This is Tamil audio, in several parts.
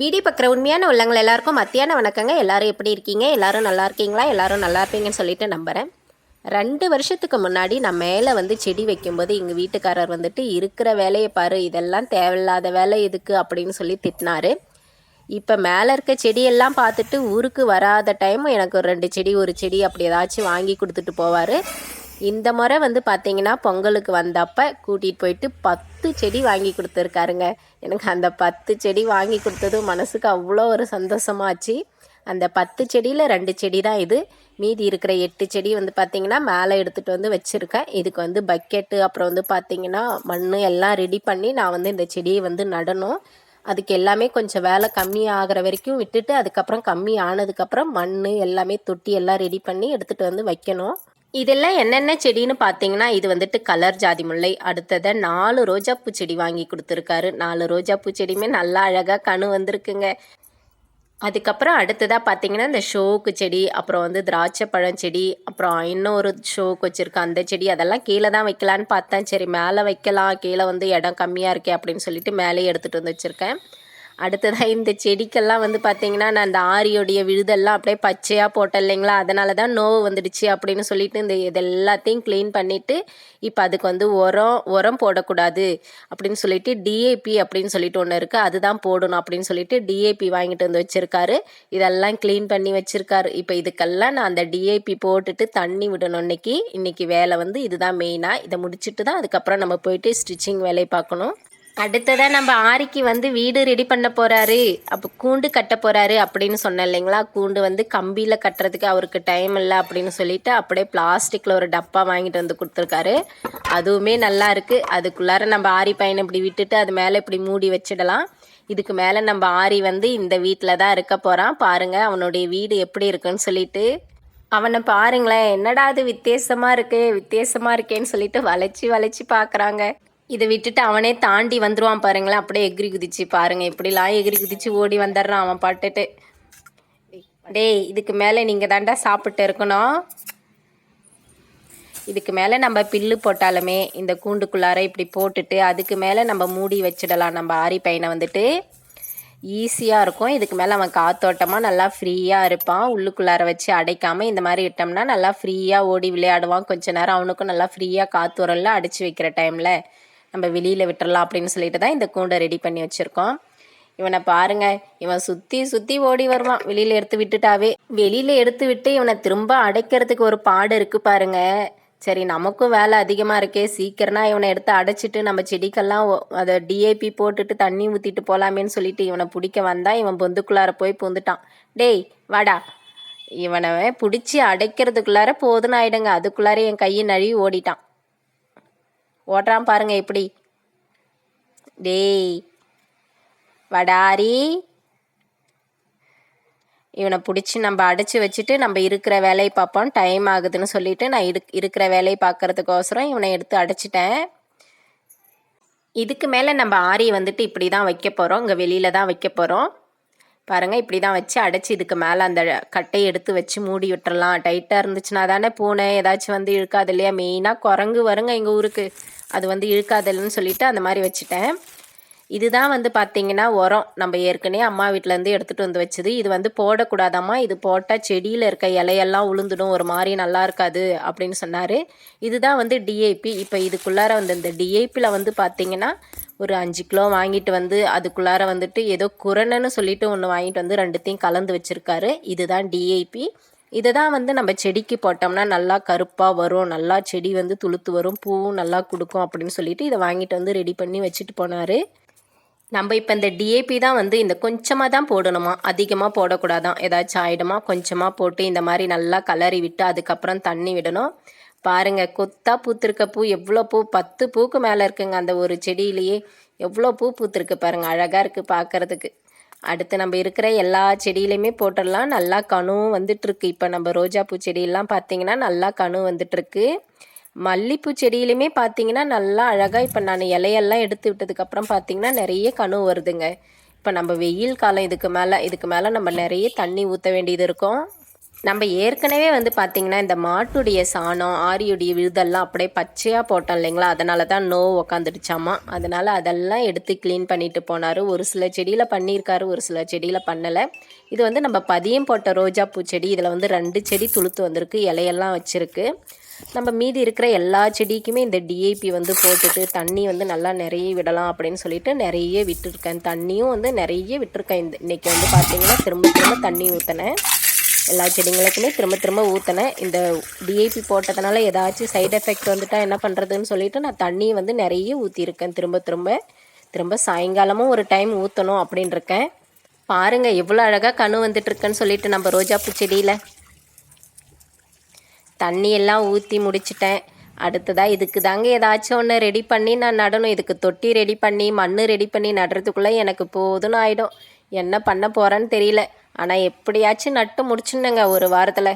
வீடியோ பார்க்குற உண்மையான உள்ளவங்கள் எல்லாருக்கும் மத்தியான வணக்கங்க. எல்லாரும் எப்படி இருக்கீங்க? எல்லாரும் நல்லா இருக்கீங்களா? எல்லாரும் நல்லா இருப்பீங்கன்னு சொல்லிட்டு நம்புகிறேன் ரெண்டு வருஷத்துக்கு முன்னாடி நான் மேலே வந்து செடி வைக்கும்போது எங்கள் வீட்டுக்காரர் வந்துட்டு இருக்கிற வேலையை பாரு இதெல்லாம் தேவையில்லாத வேலை எதுக்கு? அப்படின்னு சொல்லி திட்டினார். இப்போ மேலே இருக்க செடியெல்லாம் பார்த்துட்டு ஊருக்கு வராத டைம் எனக்கு ஒரு ரெண்டு செடி ஒரு செடி அப்படி ஏதாச்சும் வாங்கி கொடுத்துட்டு போவார். இந்த முறை வந்து பார்த்தீங்கன்னா பொங்கலுக்கு வந்தப்ப கூட்டிகிட்டு போயிட்டு பத்து செடி வாங்கி கொடுத்துருக்காருங்க. எனக்கு அந்த பத்து செடி வாங்கி கொடுத்ததும் மனசுக்கு அவ்வளோ ஒரு சந்தோஷமாச்சு. அந்த பத்து செடியில் ரெண்டு செடி தான் இது. மீதி இருக்கிற எட்டு செடி வந்து பார்த்திங்கன்னா மேலே எடுத்துகிட்டு வந்து வச்சுருக்கேன். இதுக்கு வந்து பக்கெட்டு அப்புறம் வந்து பார்த்திங்கன்னா மண் எல்லாம் ரெடி பண்ணி நான் வந்து இந்த செடியை வந்து நடணும். அதுக்கு எல்லாமே கொஞ்சம் வேலை கம்மி ஆகிற வரைக்கும் விட்டுட்டு அதுக்கப்புறம் கம்மி ஆனதுக்கப்புறம் மண் எல்லாமே தொட்டி எல்லாம் ரெடி பண்ணி எடுத்துகிட்டு வந்து வைக்கணும். இதெல்லாம் என்னென்ன செடின்னு பார்த்தீங்கன்னா இது வந்துட்டு கலர் ஜாதி முல்லை. அடுத்ததை நாலு ரோஜாப்பூ செடி வாங்கி கொடுத்துருக்காரு. நாலு ரோஜாப்பூ செடியுமே நல்லா அழகாக கணு வந்திருக்குங்க. அதுக்கப்புறம் அடுத்ததாக பார்த்தீங்கன்னா இந்த ஷோக்கு செடி அப்புறம் வந்து திராட்சை பழம் செடி அப்புறம் இன்னொரு ஷோக்கு வச்சுருக்கேன் அந்த செடி அதெல்லாம் கீழே தான் வைக்கலான்னு பார்த்தேன். சரி மேலே வைக்கலாம். கீழே வந்து இடம் கம்மியாக இருக்கே அப்படின்னு சொல்லிட்டு மேலே எடுத்துகிட்டு வந்து வச்சுருக்கேன். அடுத்ததாக இந்த செடிக்கெல்லாம் வந்து பார்த்தீங்கன்னா நான் இந்த ஆரியோடைய விழுதெல்லாம் அப்படியே பச்சையாக போட்டேன் இல்லைங்களா? அதனால தான் நோவு வந்துடுச்சு அப்படின்னு சொல்லிட்டு இந்த இது எல்லாத்தையும் க்ளீன் பண்ணிவிட்டு இப்போ அதுக்கு வந்து உரம் உரம் போடக்கூடாது அப்படின்னு சொல்லிட்டு டிஏபி அப்படின்னு சொல்லிட்டு ஒன்று இருக்குது அதுதான் போடணும் அப்படின்னு சொல்லிட்டு டிஏபி வாங்கிட்டு வந்து வச்சுருக்காரு. இதெல்லாம் க்ளீன் பண்ணி வச்சுருக்காரு. இப்போ இதுக்கெல்லாம் நான் அந்த டிஏபி போட்டுட்டு தண்ணி விடணும் இன்னைக்கு. இன்றைக்கி வேலை வந்து இதுதான் மெயினாக இதை முடிச்சுட்டு தான் அதுக்கப்புறம் நம்ம போயிட்டு ஸ்டிச்சிங் வேலையை பார்க்கணும். அடுத்ததாக நம்ம ஆரிக்கு வந்து வீடு ரெடி பண்ண போகிறாரு அப்போ கூண்டு கட்ட போகிறாரு அப்படின்னு சொன்னேன் இல்லைங்களா? கூண்டு வந்து கம்பியில் கட்டுறதுக்கு அவருக்கு டைம் இல்லை அப்படின்னு சொல்லிட்டு அப்படியே பிளாஸ்டிக்கில் ஒரு டப்பா வாங்கிட்டு வந்து கொடுத்துருக்காரு. அதுவுமே நல்லா இருக்குது அதுக்குள்ளார நம்ம ஆரி பையனை இப்படி விட்டுட்டு அது மேலே இப்படி மூடி வச்சிடலாம். இதுக்கு மேலே நம்ம ஆரி வந்து இந்த வீட்டில் தான் இருக்க போகிறான் பாருங்கள் அவனுடைய வீடு எப்படி இருக்குன்னு சொல்லிட்டு. அவனை பாருங்களேன் என்னடா அது வித்தியாசமாக இருக்கு வித்தியாசமாக இருக்கேன்னு சொல்லிட்டு வளைச்சி வளைச்சி பார்க்குறாங்க இதை விட்டுட்டு அவனே தாண்டி வந்துடுவான் பாருங்களேன். அப்படியே எகிரி குதிச்சு பாருங்க. இப்படிலாம் எகிரி குதிச்சு ஓடி வந்துடுறான் அவன் பாட்டுட்டு. டேய் இதுக்கு மேலே நீங்கள் தாண்டா சாப்பிட்டு இருக்கணும். இதுக்கு மேலே நம்ம பில்லு போட்டாலுமே இந்த கூண்டுக்குள்ளார இப்படி போட்டுட்டு அதுக்கு மேலே நம்ம மூடி வச்சிடலாம். நம்ம ஆரி பையனை வந்துட்டு. ஈஸியாக இருக்கும். இதுக்கு மேலே அவன் காத்தோட்டமாக நல்லா ஃப்ரீயாக இருப்பான். உள்ளுக்குள்ளார வச்சு அடைக்காமல் இந்த மாதிரி விட்டோம்னா நல்லா ஃப்ரீயாக ஓடி விளையாடுவான். கொஞ்ச நேரம் அவனுக்கும் நல்லா ஃப்ரீயாக காற்று வரல அடித்து வைக்கிற டைமில். நம்ம வெளியில் விட்டுறலாம் அப்படின்னு சொல்லிட்டு தான் இந்த கூண்டை ரெடி பண்ணி வச்சுருக்கோம். இவனை பாருங்க இவன் சுற்றி சுற்றி ஓடி வருவான். வெளியில் எடுத்து விட்டுட்டாவே. வெளியில் எடுத்து விட்டு இவனை திரும்ப அடைக்கிறதுக்கு ஒரு பாடு இருக்குது பாருங்க. சரி நமக்கும் வேலை அதிகமாக இருக்கே. சீக்கிரம்னா இவனை எடுத்து அடைச்சிட்டு நம்ம செடிக்கெல்லாம் அதை டிஏபி போட்டுட்டு தண்ணி ஊற்றிட்டு போகலாமேன்னு சொல்லிட்டு இவனை பிடிக்க வந்தா இவன் பொந்துக்குள்ளார போய் பொந்துட்டான் டேய் வாடா. இவனை பிடிச்சி அடைக்கிறதுக்குள்ளார போதுன்னு ஆயிடுங்க. அதுக்குள்ளார என் கையை நழுவி ஓடிட்டான். ஓட்டுறான் பாருங்க எப்படி டேய் வடாரி. இவனை பிடிச்சி நம்ம அடைச்சி வச்சுட்டு நம்ம இருக்கிற வேலையை பார்ப்போம். டைம் ஆகுதுன்னு சொல்லிட்டு நான் இரு இருக்கிற வேலையை பார்க்கறதுக்கோசரம் இவனை எடுத்து அடைச்சிட்டேன். இதுக்கு மேலே நம்ம ஆரியை வந்துட்டு இப்படி தான் வைக்க போகிறோம் இங்கே வெளியில் தான் வைக்க போகிறோம் பாருங்கள் இப்படி தான் வச்சு அடைச்சி இதுக்கு மேலே அந்த கட்டையை எடுத்து வச்சு மூடி விட்டுறலாம். டைட்டாக இருந்துச்சுன்னா தானே பூனை ஏதாச்சும் வந்து இழுக்காது இல்லையா? மெயினாக குரங்கு வருங்க எங்கள் ஊருக்கு. அது வந்து இழுக்காதல்னு சொல்லிட்டு அந்த மாதிரி வச்சுட்டேன். இதுதான் வந்து பார்த்தீங்கன்னா உரம். நம்ம ஏற்கனவே அம்மா வீட்டிலேருந்து எடுத்துகிட்டு வந்து வச்சது. இது வந்து போடக்கூடாதாம்மா? இது போட்டால் செடியில் இருக்க இலையெல்லாம் உளுந்துடும். ஒரு மாதிரி நல்லா இருக்காது அப்படின்னு சொன்னார். இதுதான் வந்து டிஏபி இப்போ இதுக்குள்ளார வந்து இந்த டிஏபியில் வந்து பார்த்தீங்கன்னா ஒரு அஞ்சு கிலோ வாங்கிட்டு வந்து அதுக்குள்ளார வந்துட்டு ஏதோ குரணன்னு சொல்லிட்டு ஒன்று வாங்கிட்டு வந்து ரெண்டுத்தையும் கலந்து வச்சுருக்காரு. இதுதான் டிஏபி இதை தான் வந்து நம்ம செடிக்கு போட்டோம்னா நல்லா கருப்பாக வரும் நல்லா செடி வந்து துளுத்து வரும் பூவும் நல்லா கொடுக்கும் அப்படின்னு சொல்லிட்டு இதை வாங்கிட்டு வந்து ரெடி பண்ணி வச்சுட்டு போனார். நம்ம இப்போ இந்த டிஏபி தான் வந்து இந்த கொஞ்சமாக தான் போடணுமா? அதிகமாக போடக்கூடாதான் ஏதாச்சும் ஆயிடுமா? கொஞ்சமாக போட்டு இந்த மாதிரி நல்லா கலரி விட்டு அதுக்கப்புறம் தண்ணி விடணும். பாருங்க கொத்தா பூத்திருக்க பூ எவ்வளோ பூ பத்து பூக்கு மேலே இருக்குங்க அந்த ஒரு செடியிலேயே. எவ்வளோ பூ பூத்திருக்கு பாருங்க அழகாக இருக்குது பார்க்கறதுக்கு அடுத்து நம்ம இருக்கிற எல்லா செடியிலையுமே போட்டுடலாம். நல்லா கணுவும் வந்துட்டுருக்கு. இப்போ நம்ம ரோஜா பூ செடியெல்லாம் பார்த்தீங்கன்னா நல்லா கணு வந்துட்டுருக்கு. மல்லிப்பூ செடியிலையுமே பார்த்தீங்கன்னா நல்லா அழகாக இப்போ நான் இலையெல்லாம் எடுத்து விட்டதுக்கப்புறம் பார்த்தீங்கன்னா நிறைய கணு வருதுங்க. இப்போ நம்ம வெயில் காலம் இதுக்கு மேலே இதுக்கு மேலே நம்ம நிறைய தண்ணி ஊற்ற வேண்டியது இருக்கும். நம்ம ஏற்கனவே வந்து பார்த்திங்கன்னா இந்த மாட்டுடைய சாணம் ஆரியுடைய விழுதெல்லாம் அப்படியே பச்சையாக போட்டோம் இல்லைங்களா? அதனால தான் நோ உக்காந்துடுச்சாமா? அதனால் அதெல்லாம் எடுத்து க்ளீன் பண்ணிட்டு போனார். ஒரு சில செடியில் பண்ணியிருக்காரு ஒரு சில செடியில் பண்ணலை. இது வந்து நம்ம பதியம் போட்ட ரோஜா பூச்செடி இதில் வந்து ரெண்டு செடி துளுத்து வந்திருக்கு இலையெல்லாம் வச்சுருக்கு. நம்ம மீதி இருக்கிற எல்லா செடிக்குமே இந்த டிஏபி வந்து போட்டுட்டு தண்ணி வந்து நல்லா நிறைய விடலாம் அப்படின்னு சொல்லிட்டு நிறைய விட்டுருக்கேன். தண்ணியும் வந்து நிறைய விட்டுருக்கேன். இந்த இன்றைக்கி வந்து பார்த்திங்கன்னா திரும்ப திரும்ப தண்ணி ஊற்றினேன் எல்லா செடிங்களுக்குமே திரும்ப திரும்ப ஊற்றினேன் இந்த டிஏபி போட்டதுனால ஏதாச்சும் சைடு எஃபெக்ட் வந்துட்டால் என்ன பண்ணுறதுன்னு சொல்லிட்டு நான் தண்ணியை வந்து நிறைய ஊற்றியிருக்கேன் திரும்ப திரும்ப திரும்ப சாயங்காலமும் ஒரு டைம் ஊற்றணும் அப்படின்னு இருக்கேன் பாருங்கள் எவ்வளோ அழகாக கணு வந்துட்டுருக்குன்னு சொல்லிட்டு நம்ம ரோஜாப்பூ செடியில். தண்ணி எல்லாம் ஊற்றி முடிச்சிட்டேன். அடுத்ததாக இதுக்கு தாங்க ஏதாச்சும் ஒன்று ரெடி பண்ணி நான் நடணும். இதுக்கு தொட்டி ரெடி பண்ணி மண் ரெடி பண்ணி நடுறதுக்குள்ளே எனக்கு போதும்னு ஆகிடும் என்ன பண்ண போகிறேன்னு தெரியல. ஆனால் எப்படியாச்சும் நட்டு முடிச்சுனுங்க ஒரு வாரத்தில்.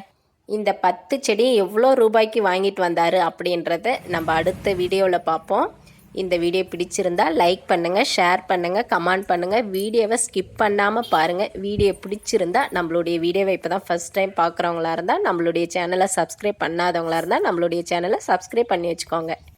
இந்த பத்து செடி எவ்வளோ ரூபாய்க்கு வாங்கிட்டு வந்தார் அப்படின்றத நம்ம அடுத்த வீடியோவில் பார்ப்போம். இந்த வீடியோ பிடிச்சிருந்தா லைக் பண்ணுங்கள் ஷேர் பண்ணுங்கள் கமெண்ட் பண்ணுங்கள் வீடியோவை ஸ்கிப் பண்ணாமல் பாருங்கள் வீடியோ பிடிச்சிருந்தா நம்மளுடைய வீடியோவை இப்போ தான் ஃபஸ்ட் டைம் பார்க்குறவங்களா இருந்தால் நம்மளுடைய சேனலை சப்ஸ்கிரைப் பண்ணாதவங்களா இருந்தால் நம்மளுடைய சேனலை சப்ஸ்கிரைப் பண்ணி வச்சுக்கோங்க.